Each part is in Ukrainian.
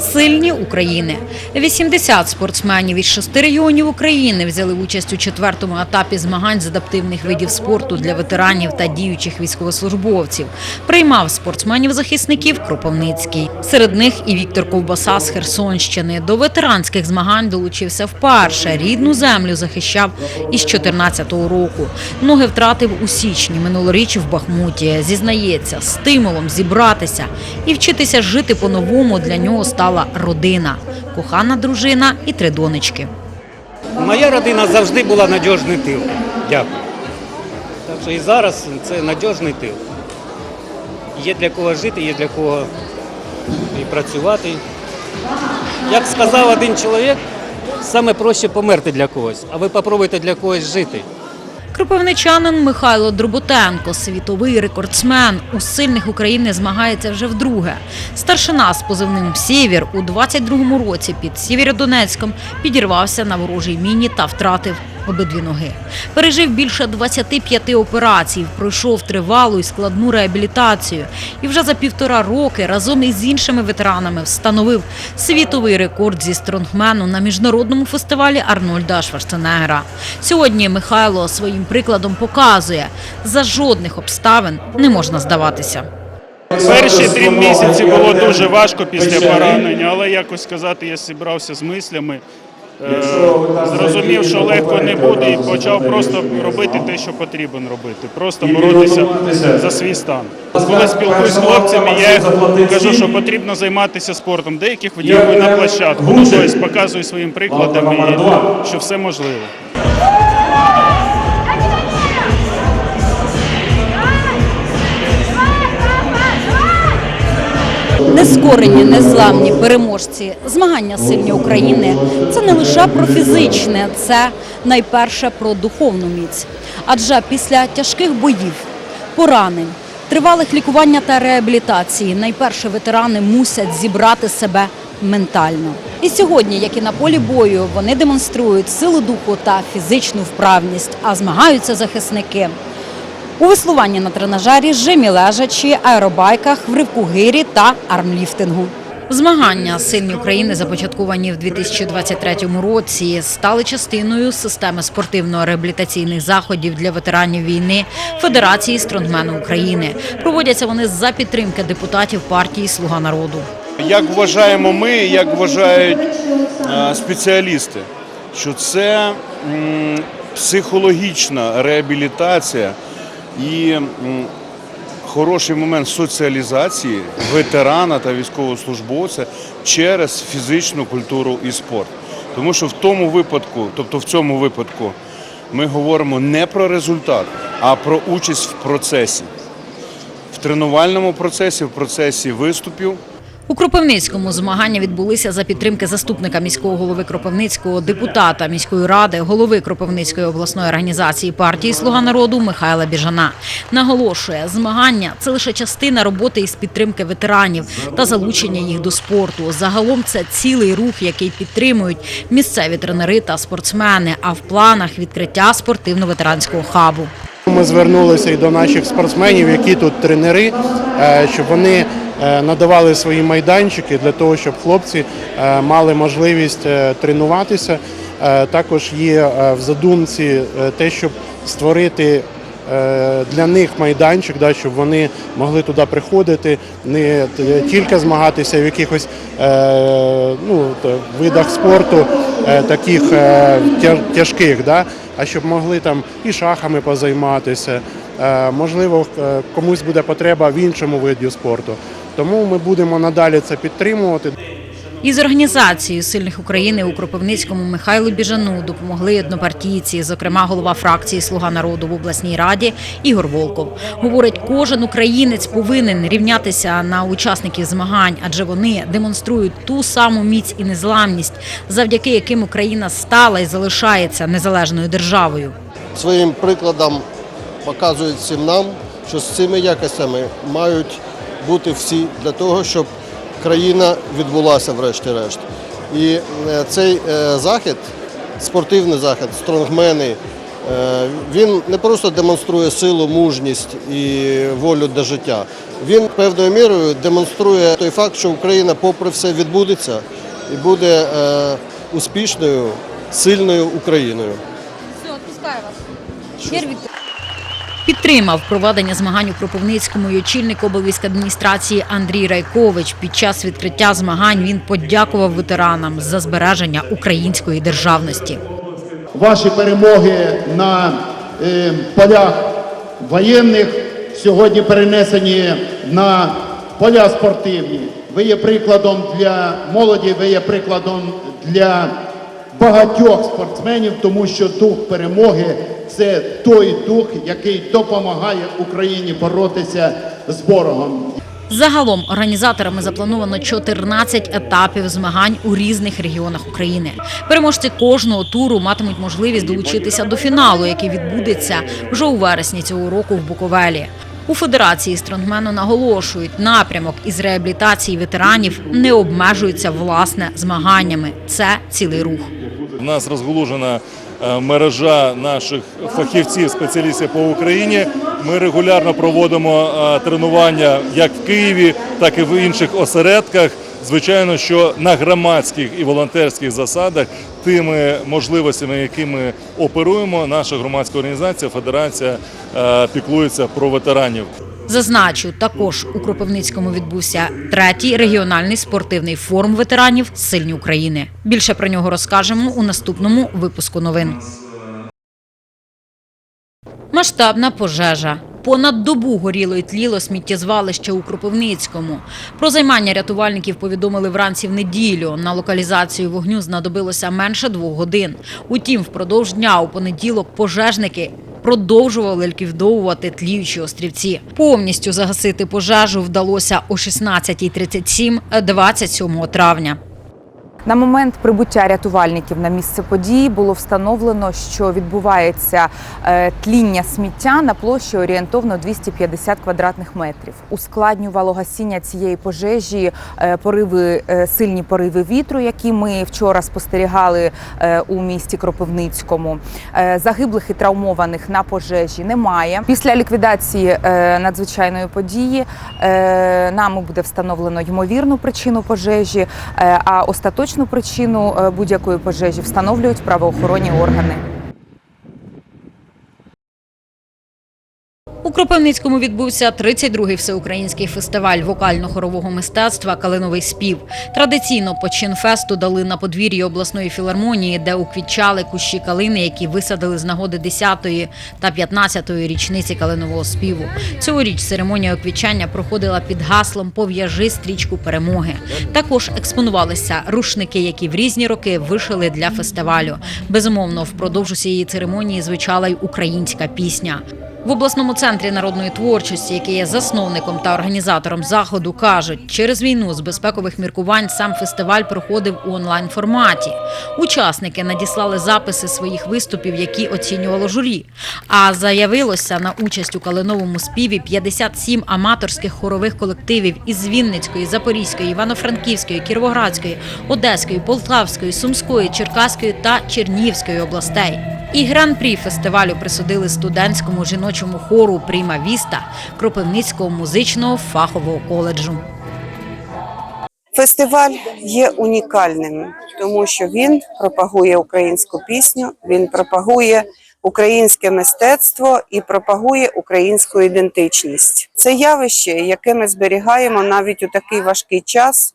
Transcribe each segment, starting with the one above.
Сильні України. 80 спортсменів із шести регіонів України взяли участь у четвертому етапі змагань з адаптивних видів спорту для ветеранів та діючих військовослужбовців. Приймав спортсменів-захисників Кропивницький. Серед них і Віктор Ковбаса з Херсонщини. До ветеранських змагань долучився вперше. Рідну землю захищав із 14-го року. Ноги втратив у січні минулоріч в Бахмуті. Зізнається, стимулом зібратися і вчитися жити по-новому для нього стала родина, кохана дружина і три донечки. Моя родина завжди була надіжний тил. Дякую. Так що і зараз це надіжний тил. Є для кого жити, є для кого і працювати. Як сказав один чоловік, саме проще померти для когось, а ви попробуйте для когось жити. Кропивничанин Михайло Дроботенко, світовий рекордсмен у сильних України змагається вже вдруге. Старшина з позивним Сєвір у 22-му році під Сєвєродонецьком підірвався на ворожій міні та втратив обидві ноги. Пережив більше 25 операцій, пройшов тривалу і складну реабілітацію. І вже за півтора роки разом із іншими ветеранами встановив світовий рекорд зі стронгмену на міжнародному фестивалі Арнольда Шварценеггера. Сьогодні Михайло своїм прикладом показує, за жодних обставин не можна здаватися. Перші три місяці було дуже важко після поранення, але якось сказати, я зібрався з мислями. Е, Зрозумів, що легко не буде, і почав просто робити те, що потрібно робити. Просто боротися за свій стан. Коли спілкуюсь з хлопцями, я кажу, що потрібно займатися спортом. Деяких витягую на площадку, тобто показую своїм прикладом, і що все можливо. Нескорені, незламні переможці, змагання сильні України це не лише про фізичне, це найперше про духовну міць. Адже після тяжких боїв, поранень, тривалих лікування та реабілітації, найперше ветерани мусять зібрати себе ментально. І сьогодні, як і на полі бою, вони демонструють силу духу та фізичну вправність, а змагаються захисники. У веслуванні на тренажері, жимі лежачі, аеробайках, в ривку гирі та армліфтингу. Змагання сильні України, започатковані в 2023 році, стали частиною системи спортивно-реабілітаційних заходів для ветеранів війни Федерації стронгмену України. Проводяться вони за підтримки депутатів партії Слуга народу. Як вважаємо ми, як вважають е, спеціалісти, що це психологічна реабілітація і хороший момент соціалізації ветерана та військовослужбовця через фізичну культуру і спорт. Тому що в тому випадку, тобто в цьому випадку, ми говоримо не про результат, а про участь в процесі. В тренувальному процесі, в процесі виступів. У Кропивницькому змагання відбулися за підтримки заступника міського голови Кропивницького, депутата міської ради, голови Кропивницької обласної організації партії Слуга народу Михайла Біжана. Наголошує, змагання це лише частина роботи із підтримки ветеранів та залучення їх до спорту. Загалом це цілий рух, який підтримують місцеві тренери та спортсмени. А в планах відкриття спортивно-ветеранського хабу. Ми звернулися і до наших спортсменів, які тут тренери, е, щоб вони надавали свої майданчики для того, щоб хлопці е, мали можливість е, тренуватися. Е, Також є е, в задумці е, те, щоб створити е, для них майданчик, да, щоб вони могли туди приходити, не тільки змагатися в якихось е, ну, видах спорту, е, таких е, тяжких, да, а щоб могли там і шахами позайматися. Е, Можливо, е, комусь буде потреба в іншому виді спорту. Тому ми будемо надалі це підтримувати. Із організацією сильних України у Кропивницькому Михайлу Біжану допомогли однопартійці, зокрема голова фракції Слуга народу в обласній раді Ігор Волков. Говорить, кожен українець повинен рівнятися на учасників змагань, адже вони демонструють ту саму міць і незламність, завдяки яким Україна стала і залишається незалежною державою. своїм прикладом показують всім нам, що з цими якостями мають бути всі для того, щоб країна відбулася врешті-решт. І е, цей е, захід, спортивний захід, стронгмени, Е, Він не просто демонструє силу, мужність і волю до життя. Він певною мірою демонструє той факт, що Україна, попри все, відбудеться і буде успішною, сильною Україною. Все, відпускаю вас. Вікторович. Підтримав проведення змагань у Кропивницькому і очільник облвійськадміністрації Андрій Райкович. Під час відкриття змагань він подякував ветеранам за збереження української державності. ваші перемоги на е, полях воєнних сьогодні перенесені на поля спортивні. Ви є прикладом для молоді, ви є прикладом для багатьох спортсменів, тому що дух перемоги це той дух, який допомагає Україні боротися з ворогом. Загалом організаторами заплановано 14 етапів змагань у різних регіонах України. Переможці кожного туру матимуть можливість долучитися до фіналу, який відбудеться вже у вересні цього року в Буковелі. У федерації стронгмену наголошують, напрямок із реабілітації ветеранів не обмежується власне змаганнями. Це цілий рух. У нас розголужена е, мережа наших фахівців, спеціалістів по Україні. Ми регулярно проводимо е, тренування як в Києві, так і в інших осередках. Звичайно, що на громадських і волонтерських засадах тими можливостями, якими оперуємо, наша громадська організація, федерація е, піклується про ветеранів. Зазначу, також у Кропивницькому відбувся третій регіональний спортивний форум ветеранів Сильні України. Більше про нього розкажемо у наступному випуску новин. Масштабна пожежа. Понад добу горіло і тліло сміттєзвалище у Кропивницькому. Про займання рятувальників повідомили вранці в неділю. На локалізацію вогню знадобилося менше двох годин. Утім, впродовж дня у понеділок пожежники продовжували ліквідовувати тліючі острівці. Повністю загасити пожежу вдалося о 16.37 27 травня. На момент прибуття рятувальників на місце події було встановлено, що відбувається е, тління сміття на площі орієнтовно 250 квадратних метрів. Ускладнювало гасіння цієї пожежі е, пориви, е, сильні пориви вітру, які ми вчора спостерігали у місті Кропивницькому. Загиблих і травмованих на пожежі немає. Після ліквідації надзвичайної події нами буде встановлено ймовірну причину пожежі, а остаточну причину е, будь-якої пожежі встановлюють правоохоронні органи. У Кропивницькому відбувся 32-й всеукраїнський фестиваль вокально-хорового мистецтва Калиновий спів. Традиційно почин фесту дали на подвір'ї обласної філармонії, де уквітчали кущі калини, які висадили з нагоди 10-ї та 15-ї річниці калинового співу. Цьогоріч церемонія оквічання проходила під гаслом Пов'яжи стрічку перемоги. Також експонувалися рушники, які в різні роки вишили для фестивалю. Безумовно, впродовж усієї церемонії звучала й українська пісня. В обласному центрі народної творчості, який є засновником та організатором заходу, кажуть, через війну з безпекових міркувань сам фестиваль проходив у онлайн форматі. Учасники надіслали записи своїх виступів, які оцінювало журі. А заявилося на участь у калиновому співі 57 аматорських хорових колективів із Вінницької, Запорізької, Івано-Франківської, Кіровоградської, Одеської, Полтавської, Сумської, Черкаської та Чернігівської областей. І гран-прі фестивалю присудили студентському жіночому хору Пріма Віста Кропивницького музичного фахового коледжу. Фестиваль є унікальним, тому що він пропагує українську пісню, він пропагує українське мистецтво і пропагує українську ідентичність. Це явище, яке ми зберігаємо навіть у такий важкий час,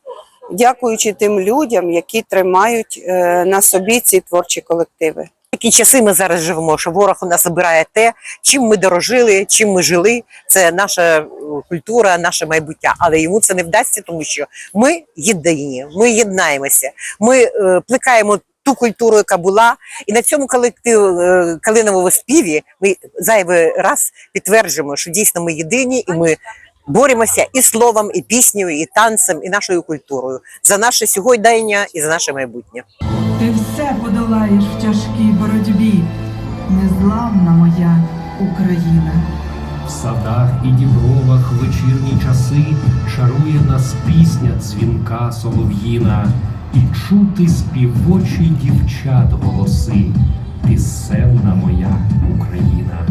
дякуючи тим людям, які тримають е, на собі ці творчі колективи. Такі часи ми зараз живемо, що ворог у нас забирає те, чим ми дорожили, чим ми жили. Це наша е, культура, наше майбуття. Але йому це не вдасться, тому що ми єдині, ми єднаємося, ми е, плекаємо ту культуру, яка була, і на цьому колективу е, калиновому співі ми зайвий раз підтверджуємо, що дійсно ми єдині, і ми боремося і словом, і піснею, і танцем, і нашою культурою за наше сьогодення і за наше майбутнє. Ти все подолаєш в тяжкій боротьбі, незламна моя Україна. В садах і дібровах в вечірні часи чарує нас пісня дзвінка солов'їна, і чути співочі дівчат голоси. пісенна моя Україна.